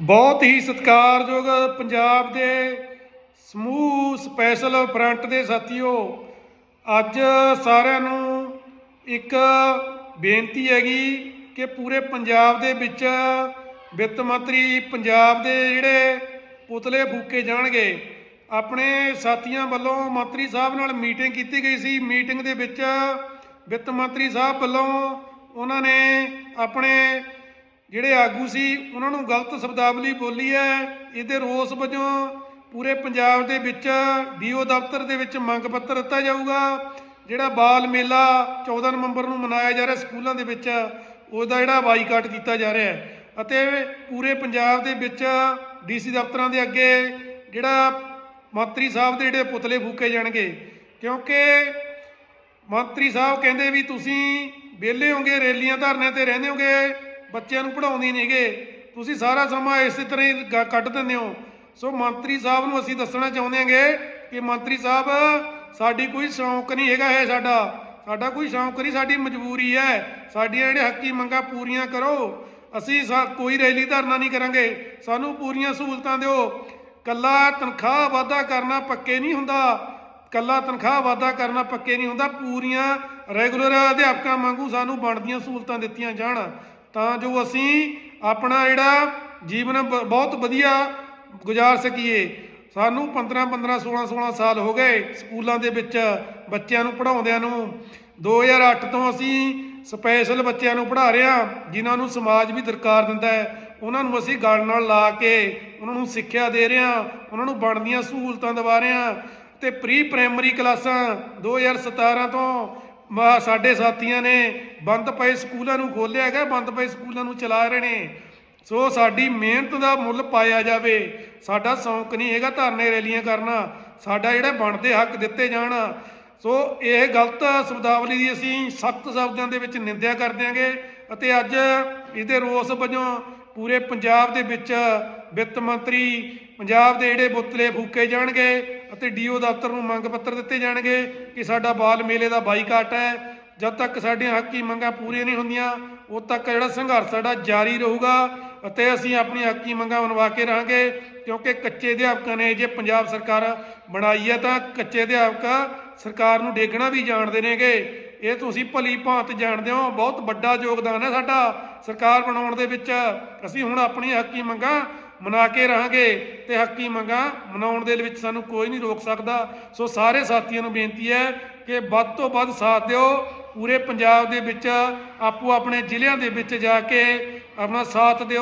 ਬਹੁਤ ਹੀ ਸਤਿਕਾਰਯੋਗ ਪੰਜਾਬ ਦੇ ਸਮੂਹ ਸਪੈਸ਼ਲ ਫਰੰਟ ਦੇ ਸਾਥੀਓ, ਅੱਜ ਸਾਰਿਆਂ ਨੂੰ ਇੱਕ ਬੇਨਤੀ ਹੈਗੀ ਕਿ ਪੂਰੇ ਪੰਜਾਬ ਦੇ ਵਿੱਚ ਵਿੱਤ ਮੰਤਰੀ ਪੰਜਾਬ ਦੇ ਜਿਹੜੇ ਪੁਤਲੇ ਫੂਕੇ ਜਾਣਗੇ। ਆਪਣੇ ਸਾਥੀਆਂ ਵੱਲੋਂ ਮੰਤਰੀ ਸਾਹਿਬ ਨਾਲ ਮੀਟਿੰਗ ਕੀਤੀ ਗਈ ਸੀ। ਮੀਟਿੰਗ ਦੇ ਵਿੱਚ ਵਿੱਤ ਮੰਤਰੀ ਸਾਹਿਬ ਵੱਲੋਂ ਉਹਨਾਂ ਨੇ ਆਪਣੇ ਜਿਹੜੇ ਆਗੂ ਸੀ, ਉਹਨਾਂ ਨੂੰ ਗਲਤ ਸ਼ਬਦਾਵਲੀ ਬੋਲੀ ਹੈ। ਇਹਦੇ ਰੋਸ ਵਜੋਂ ਪੂਰੇ ਪੰਜਾਬ ਦੇ ਵਿੱਚ ਡੀਓ ਦਫ਼ਤਰ ਦੇ ਵਿੱਚ ਮੰਗ ਪੱਤਰ ਦਿੱਤਾ ਜਾਊਗਾ। ਜਿਹੜਾ ਬਾਲ ਮੇਲਾ 14 ਨਵੰਬਰ ਨੂੰ ਮਨਾਇਆ ਜਾ ਰਿਹਾ ਸਕੂਲਾਂ ਦੇ ਵਿੱਚ, ਉਹਦਾ ਜਿਹੜਾ ਬਾਈਕਾਟ ਕੀਤਾ ਜਾ ਰਿਹਾ ਹੈ। ਅਤੇ ਪੂਰੇ ਪੰਜਾਬ ਦੇ ਵਿੱਚ ਡੀਸੀ ਦਫ਼ਤਰਾਂ ਦੇ ਅੱਗੇ ਜਿਹੜਾ ਮੰਤਰੀ ਸਾਹਿਬ ਦੇ ਜਿਹੜੇ ਪੁਤਲੇ ਫੂਕੇ ਜਾਣਗੇ। ਕਿਉਂਕਿ ਮੰਤਰੀ ਸਾਹਿਬ ਕਹਿੰਦੇ ਵੀ ਤੁਸੀਂ ਵਿਹਲੇ ਹੋਗੇ, ਰੈਲੀਆਂ ਧਰਨਿਆਂ ਤੇ ਰਹਿੰਦੇ ਹੋਗੇ ਬੱਚਿਆਂ ਨੂੰ ਪੜਾਉਂਦੇ ਨਹੀਂਗੇ ਤੁਸੀਂ ਸਾਰਾ ਸਮਾਂ ਇਸੇ ਤਰ੍ਹਾਂ ਹੀ ਗ- ਕੱਢ ਦਿੰਦੇ ਹੋ। ਸੋ ਮੰਤਰੀ ਸਾਹਿਬ ਨੂੰ ਅਸੀਂ ਦੱਸਣਾ ਚਾਹੁੰਦੇ ਹਾਂਗੇ ਕਿ ਮੰਤਰੀ ਸਾਹਿਬ, ਸਾਡੀ ਕੋਈ ਸ਼ੌਂਕ ਨਹੀਂ ਹੈਗਾ ਇਹ ਸਾਡਾ। ਸਾਡਾ ਕੋਈ ਸ਼ੌਂਕ ਨਹੀਂ ਸਾਡੀ ਮਜਬੂਰੀ ਹੈ। ਸਾਡੀਆਂ ਜਿਹੜੇ ਹੱਕੀ ਮੰਗਾਂ ਪੂਰੀਆਂ ਕਰੋ। ਅਸੀਂ ਸਾ- ਕੋਈ ਰੈਲੀ ਧਰਨਾ ਨਹੀਂ ਕਰਾਂਗੇ। ਸਾਨੂੰ ਪੂਰੀਆਂ ਸਹੂਲਤਾਂ ਦਿਓ। ਕੱਲਾ ਤਨਖਾਹ ਵਾਧਾ ਕਰਨਾ ਪੱਕੇ ਨਹੀਂ ਹੁੰਦਾ। ਕੱਲਾ ਤਨਖਾਹ ਵਾਧਾ ਕਰਨਾ ਪੱਕੇ ਨਹੀਂ ਹੁੰਦਾ। ਪੂਰੀਆਂ ਰੈਗੂਲਰ ਅਧਿਆਪਕਾਂ ਵਾਂਗੂ ਸਾਨੂੰ ਬਣਦੀਆਂ ਸਹੂਲਤਾਂ ਦਿੱਤੀਆਂ ਜਾਣ। ਤਾਂ ਜੋ ਅਸੀਂ ਆਪਣਾ ਜਿਹੜਾ ਜੀਵਨ ਬ- ਬਹੁਤ ਵਧੀਆ ਗੁਜ਼ਾਰ ਸਕੀਏ। ਸਾਨੂੰ 15 15 16 16 ਸਾਲ ਹੋ ਗਏ ਸਕੂਲਾਂ ਦੇ ਵਿੱਚ ਬੱਚਿਆਂ ਨੂੰ ਪੜਾਉਂਦਿਆਂ ਨੂੰ। 2008 ਤੋਂ ਅਸੀਂ ਸਪੈਸ਼ਲ ਬੱਚਿਆਂ ਨੂੰ ਪੜ੍ਹਾ ਰਹੇ ਹਾਂ, ਜਿਨ੍ਹਾਂ ਨੂੰ ਸਮਾਜ ਵੀ ਦਰਕਾਰ ਦਿੰਦਾ ਹੈ। ਉਹਨਾਂ ਨੂੰ ਅਸੀਂ ਗਲ ਨਾਲ ਲਾ ਕੇ ਉਹਨਾਂ ਨੂੰ ਸਿੱਖਿਆ ਦੇ ਰਹੇ ਹਾਂ, ਉਹਨਾਂ ਨੂੰ ਬਣਦੀਆਂ ਸਹੂਲਤਾਂ ਦਿਵਾ ਰਹੇ ਹਾਂ। ਤੇ ਪ੍ਰੀ ਪ੍ਰਾਇਮਰੀ ਕਲਾਸਾਂ 2017 ਤੋਂ ਸਾਡੇ ਸਾਥੀਆਂ ਨੇ ਬੰਦ ਪਏ ਸਕੂਲਾਂ ਨੂੰ ਖੋਲ੍ਹਿਆ ਹੈਗਾ, ਬੰਦ ਪਏ ਸਕੂਲਾਂ ਨੂੰ ਚਲਾ ਰਹੇ ਨੇ। ਸੋ ਸਾਡੀ ਮਿਹਨਤ ਦਾ ਮੁੱਲ ਪਾਇਆ ਜਾਵੇ। ਸਾਡਾ ਸ਼ੌਂਕ ਨਹੀਂ ਹੈਗਾ ਧਰਨੇ ਰੈਲੀਆਂ ਕਰਨਾ। ਸਾਡਾ ਜਿਹੜਾ ਬਣਦੇ ਹੱਕ ਦਿੱਤੇ ਜਾਣ। ਸੋ ਇਹ ਗਲਤ ਸ਼ਬਦਾਵਲੀ ਦੀ ਅਸੀਂ ਸਖਤ ਸ਼ਬਦਾਂ ਦੇ ਵਿੱਚ ਨਿੰਦਿਆ ਕਰ ਦਿਆਂਗੇ ਅਤੇ ਅੱਜ ਇਹਦੇ ਰੋਸ ਵਜੋਂ ਪੂਰੇ ਪੰਜਾਬ ਦੇ ਵਿੱਚ ਵਿੱਤ ਮੰਤਰੀ, ਪੰਜਾਬ ਦੇ ਜਿਹੜੇ ਬੁੱਤਲੇ ਫੂਕੇ ਜਾਣਗੇ। ਅਤੇ ਡੀਓ ਦਫ਼ਤਰ ਨੂੰ ਮੰਗ ਪੱਤਰ ਦਿੱਤੇ ਜਾਣਗੇ ਕਿ ਸਾਡਾ ਬਾਲ ਮੇਲੇ ਦਾ ਬਾਈਕਾਟ ਹੈ। ਜਦ ਤੱਕ ਸਾਡੀਆਂ ਹੱਕੀ ਮੰਗਾਂ ਪੂਰੀਆਂ ਨਹੀਂ ਹੁੰਦੀਆਂ, ਉਦ ਤੱਕ ਜਿਹੜਾ ਸੰਘਰਸ਼ ਸਾਡਾ ਜਾਰੀ ਰਹੂਗਾ ਅਤੇ ਅਸੀਂ ਆਪਣੀ ਹੱਕੀ ਮੰਗਾਂ ਮਨਵਾ ਕੇ ਰਹਾਂਗੇ। ਕਿਉਂਕਿ ਕੱਚੇ ਅਧਿਆਪਕਾਂ ਨੇ ਜੇ ਪੰਜਾਬ ਸਰਕਾਰ ਬਣਾਈ ਹੈ ਤਾਂ ਕੱਚੇ ਅਧਿਆਪਕ ਸਰਕਾਰ ਨੂੰ ਡੇਗਣਾ ਵੀ ਜਾਣਦੇ ਨੇਗੇ। ਇਹ ਤੁਸੀਂ ਭਲੀ ਭਾਂਤ ਜਾਣਦੇ ਹੋ। ਬਹੁਤ ਵੱਡਾ ਯੋਗਦਾਨ ਹੈ ਸਾਡਾ ਸਰਕਾਰ ਬਣਾਉਣ ਦੇ ਵਿੱਚ। ਅਸੀਂ ਹੁਣ ਆਪਣੀ ਹੱਕੀ ਮੰਗਾਂ ਮਨਾ ਕੇ ਰਹਾਂਗੇ ਤੇ ਹੱਕੀ ਮੰਗਾਂ ਮਨਾਉਣ ਦੇ ਵਿੱਚ ਸਾਨੂੰ ਕੋਈ ਨਹੀਂ ਰੋਕ ਸਕਦਾ। ਸੋ ਸਾਰੇ ਸਾਥੀਆਂ ਨੂੰ ਬੇਨਤੀ ਹੈ ਕਿ ਵੱਧ ਤੋਂ ਵੱਧ ਸਾਥ ਦਿਓ। ਪੂਰੇ ਪੰਜਾਬ ਦੇ ਵਿੱਚ ਆਪੋ ਆਪਣੇ ਜ਼ਿਲ੍ਹਿਆਂ ਦੇ ਵਿੱਚ ਜਾ ਕੇ ਆਪਣਾ ਸਾਥ ਦਿਓ।